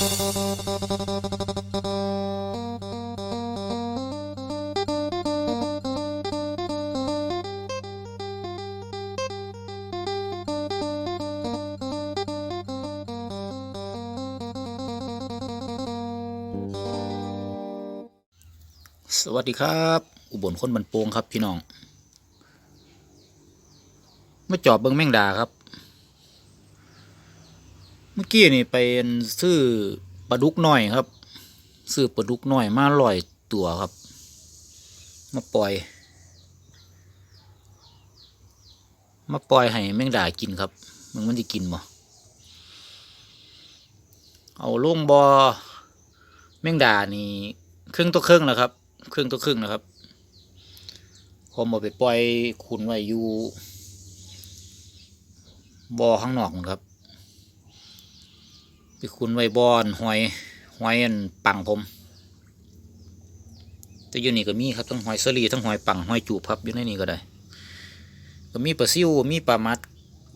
สวัสดีครับ อุบลคนบันโปงครับพี่น้องมาจอบเบิงแมงดาครับ มื่อกี้นี่ไปซื้อปลาดุกหน้อยครับ ซื้อปลาดุกหน้อยมาลอยตัวครับ มาปล่อย มาปล่อยให้แมงดากินครับมึงมันจะกินบ่เอาลงบอแมงดานี่ครึ่งตัวครึ่งแล้วครับ ครึ่งตัวครึ่งนะครับผมเอาไปปล่อยขุนไว้อยู่บ่อข้างนอกนครับ ไปขุนไว้บอนหอยหอยอันปังผมแต่อยู่นี่ก็มีครับทั้งหอยสลีทั้งหอยปังหอยจูบครับอยู่ในนี้ก็ได้ ก็มีปลาซิวมีปลามัด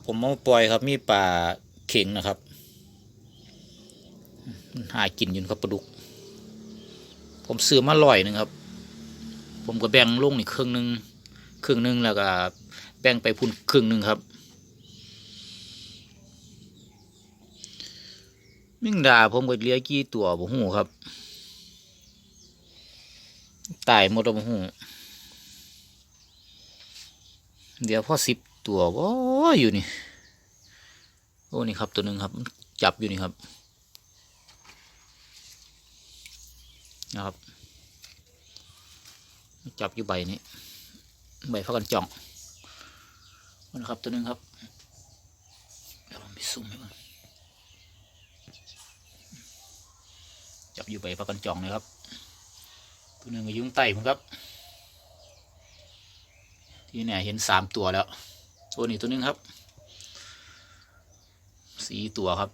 ผมเอามาปล่อยครับ มีปลาเข็งนะครับหากินอยู่ครับปลาดุก ผมซื้อมาลอยหนึ่งครับ ผมก็แบ่งลงนี่ครึ่งหนึ่งครึ่งหนึ่งแล้วก็แบ่งไปพุ่นครึ่งหนึ่งครับ มิ่งดาผมก็เลี้ยกี่ตัวบ่หูครับตายหมดแล้วบ่หูเดี๋ยวพอสิบตัวว้อยู่นี่โอ้นี่ครับตัวหนึ่งครับ จับอยู่นี่ครับนะครับ จับอยู่ใบนี้ใบพักกันจ่องนะครับตัวหนึ่งครับเดี๋ยวผมไปซูมให้มัน จับอยู่ใบพักกันจ่องเลยครับตัวหนึ่งอยุ่ข้งใต้ผมครับ ที่เนี่ยเห็นสามตัวแล้ว ตัวนี้ตัวนึงครับสี่ตัวครับ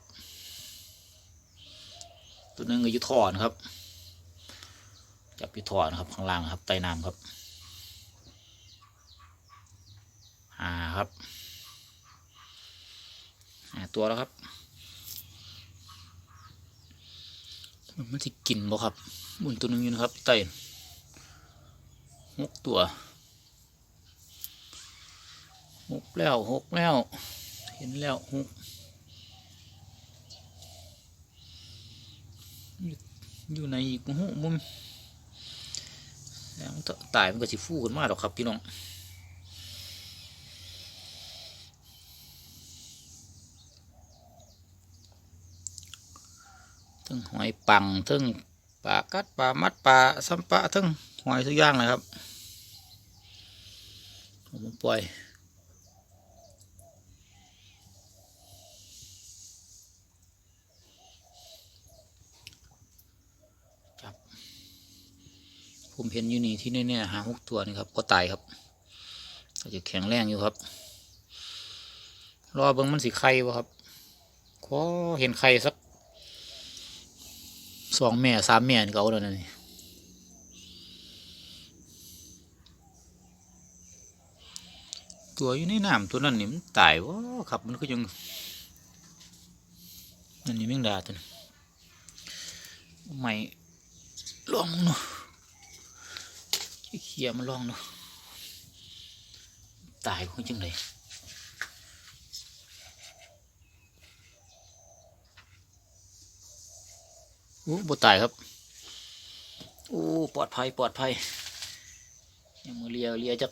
ตัวนึงก็อยู่ท่อนครับ จับอยู่ท่อนะครับข้างล่างครับใต้น้ำครับหาครับหาตัวแล้วครับ มันจะกินบ่ครับ บุญตัวหนึงอยู่นะครับใต้หกตัวหกแล้วหกแล้ว เห็นแล้วหกอยู่ในอีกหูมุมแล้วมันก็ตายมันก็สิฟูกันมากหรอกครับพี่น้อง ทั้งหอยปังทั้งปลากัดปลามัดปลาซัมปะทั้งหอยทุกอย่างเลยครับผมปล่อยครับผมเห็นอยู่นี่ที่เนี่ยหาหกตัวนี่ครับก็ตายครับก็จะแข็งแรงอยู่ครับ รอเบิ่งมันสิไข่บ่ครับขอเห็นไข่สัก สองแม่สามแม่นี่เขาแล้วนะนี่ตัวอยู่ในน้ำตัวนั้นนี่มันตายวะครับมันก็ยังนั่นนี่แมงดาตัวนี้ไม่ลองเนาะเขี่ยมันลองเนาะตายคงจังเลย โอ้บตายครับโอ้ปลอดภัยปลอดภัยยังมือเลียเลียจัก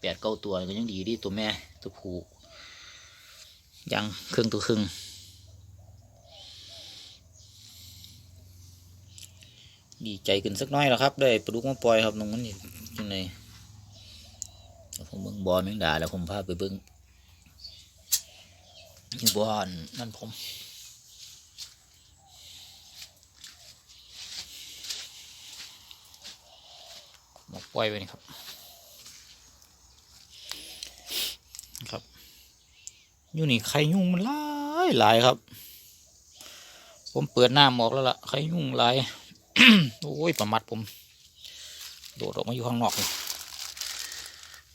แปดเก้าตัวก็ยังดีดีตัวแม่ตัวผูยังครึ่งตัวครึ่งดีใจขึ้นสักน้อยแล้วครับ ได้ปลาดุกมาปล่อยครับน้องมันนี่ยังไงผมเบิ่งบอลแมงดาแล้วผมพาไปเบิ่งอยู่บอลนั่นผม มาปล่อยไว้นี่ครับครับอยู่นี่ไข่ยุ่งมันหลายหลายครับ ผมเปิดน้ำออกแล้วล่ะไข่ยุ่งหลายโอ้ยประมัดผม โดดออกมาอยู่ข้างนอกเลย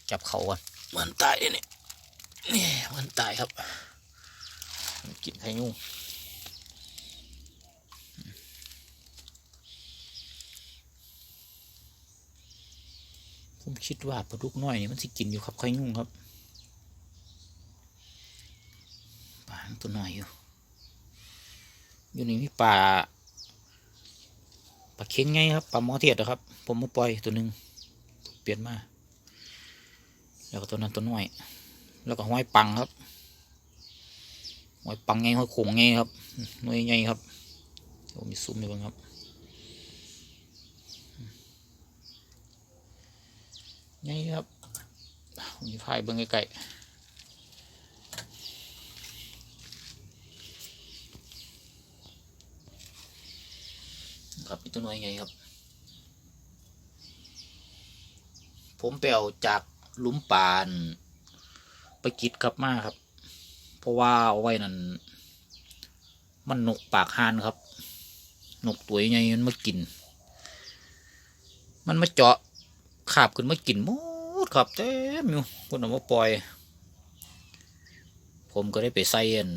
จับเขาก่อนเหมือนตายเลยนี่นี่เหมือนตายครับมันกินไข่ยุ่ง ผมคิดว่าปลาดุกน้อยนี่มันสิกินอยู่ครับไข่ยุ่งครับปลาตัวน้อยอยู่ อยู่นี่มีปลาปลาเค็งไงครับปลาหมอเทียดนะครับ ผมมาปล่อยตัวหนึ่งเปลี่ยนมา แล้วก็ตัวนั้นตัวน้อย แล้วก็ห้อยปังครับห้อยปังไงห้อยโขงไงครับหน่วยไงครับโอ้มีซุ้มอยู่บ้างครับ ไงครับมีพายเบิ้งไกลครับมีตัวน้อยไงครับ ผมไปเอาจากลุมปาน ไปกิดกลับมาครับ เพราะว่าเอาไว้นั่นมันนกปากหานครับ นกตัวใหญ่มันมากิน มันมาเจาะ ขาบขึ้นมากินหมดครับเต็มอยู่คนเอามาปล่อย ผมก็ได้ไปใส่อัน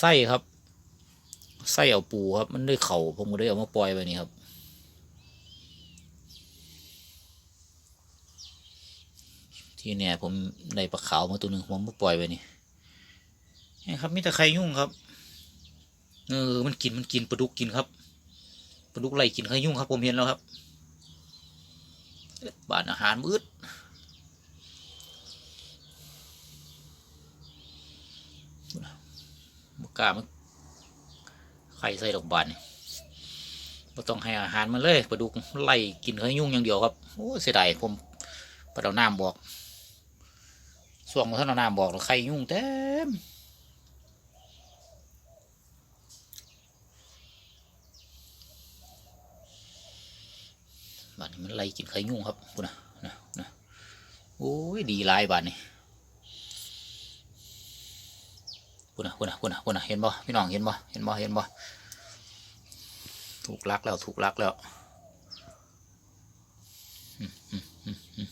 ใส่ครับใส่เอาปูครับ มันได้เข่าผมก็ได้เอามาปล่อยไปนี่ครับ ที่เนี่ยผมได้ปลาขาวมาตัวหนึ่งผมมาปล่อยไปนี่นี่ครับมีแต่ไข่ยุ่งครับเออมันกินมันกินปลาดุกกินครับปลาดุกไล่กินไข่ยุ่งครับ ผมเห็นแล้วครับ บ้านอาหารมืดมกล้ามันไข่ใส่ดอกบานนี่ไม่ต้องให้อาหารมันเลยปลาดุกไล่กินไข่ยุ่งอย่างเดียวครับโอ้เสียดายผมปลาดาวน้ำบอกส่วงท่านเอาน้ำบอกแล้วไข่ยุ่งเต็ม บ้านนี้มันไล่กินไข่ยุ่งครับคุณนะนะนะโอ้ยดีลายบ้านนี้คุณนะคุณนะคุณนะคุณนะเห็นบ่พี่น้องเห็นบ่เห็นบ่เห็นบ่ถูกลักแล้วถูกลักแล้วอืมอืมอืมอืม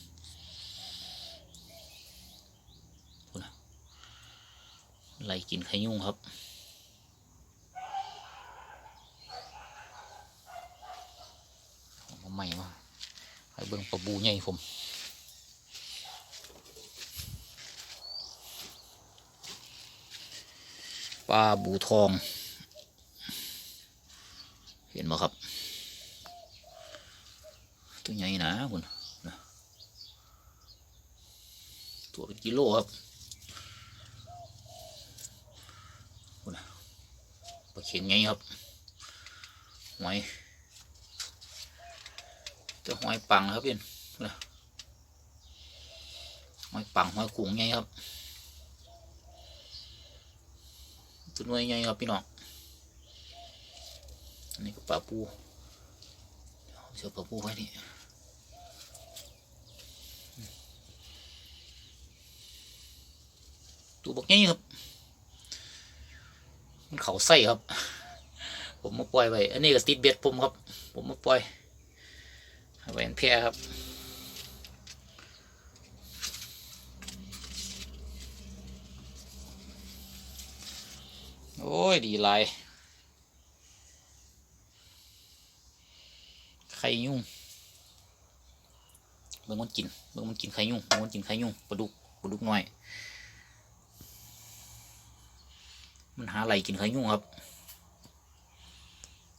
ไล่กินไข่ยุ่งครับผมใหม่มาให้ เบิ่งปลาบูใหญ่ผมปลาบูทอง เห็นไหมครับ ตัวใหญ่นะคุณนะตัวเป็นกิโลครับคุณปลาเข็งไงครับหอย จะหอยปังครับพี่นหอยปังหอยกุ้งไงครับตัวน้อยไงครับพี่น้องอันนี้ก็ปลาปูเสือปลาปูไว้นี่ตัวบักไงครับ มันเขาไส้ครับ ผมมาปล่อยไว้อันนี้ก็ติดเบ็ดผมครับ ผมมาปล่อย ให้ไว้แพร่ครับ โอ้ย ดีหลายไข่ยุ่งเบิ่งมันกินเบิ่งมันกินไข่ยุ่งเบิ่งมันกินไข่ยุ่งปลาดุกปลาดุกน้อย มันหาอะไรกินไข่ยุ่งครับ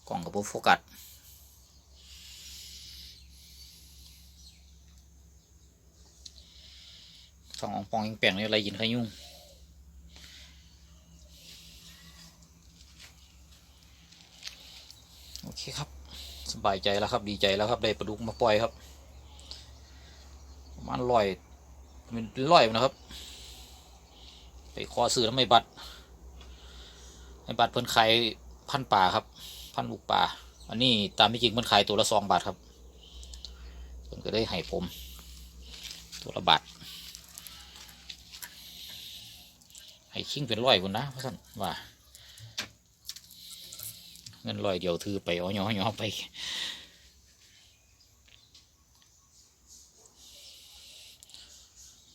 กล่องกับโฟกัส สององปองยิงแป่งเลยอะไรกินขยุ่งโอเคครับ สบายใจแล้วครับดีใจแล้วครับได้ปลาดุกมาปล่อยครับประมาณร้อยเป็นร้อยนะครับ ไปขอซื้อทำไม่บัตรในบัตรเพิ่นขายพันป่าครับ พันลูกป่าอันนี้ตามที่จริงเพิ่นขายตัวละสองบาทครับเพิ่นก็ได้ให้ผมตัวละบาท ให้คิงเป็นร้อยคนนะพราะฉะนั้นว่า เงินร้อยเดียวถือไปเอาย่อยอไป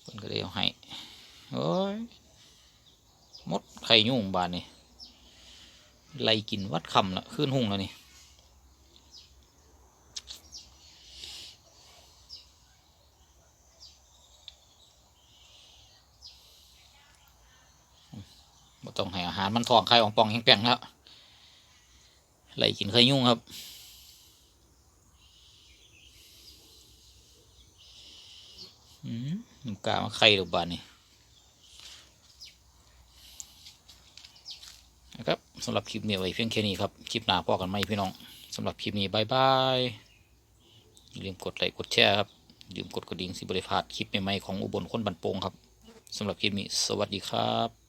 เพิ่นก็ได้เอาให้โอ้ยมดไข่ยุ่งบานนี่ไล่กินวัดคำละขึ้นหุ่งแล้วนี่ ต้องให้อาหารมันท้องไข่ของปองแห้งแป้งแล้วไล่กินไข่ยุ่งครับอืมกล้ามาไข่ดอกบานนี่นะครับสำหรับคลิปนี้ไว้เพียงแค่นี้ครับ คลิปหน้าพอกันไหมพี่น้องสำหรับคลิปนี้บายบายอย่าลืมกดไลค์กดแชร์ครับอย่าลืมกดกระดิ่งสิบริพาดคลิปใหม่ๆของอุบลคนบันโปงครับสำหรับคลิปนี้ สวัสดีครับ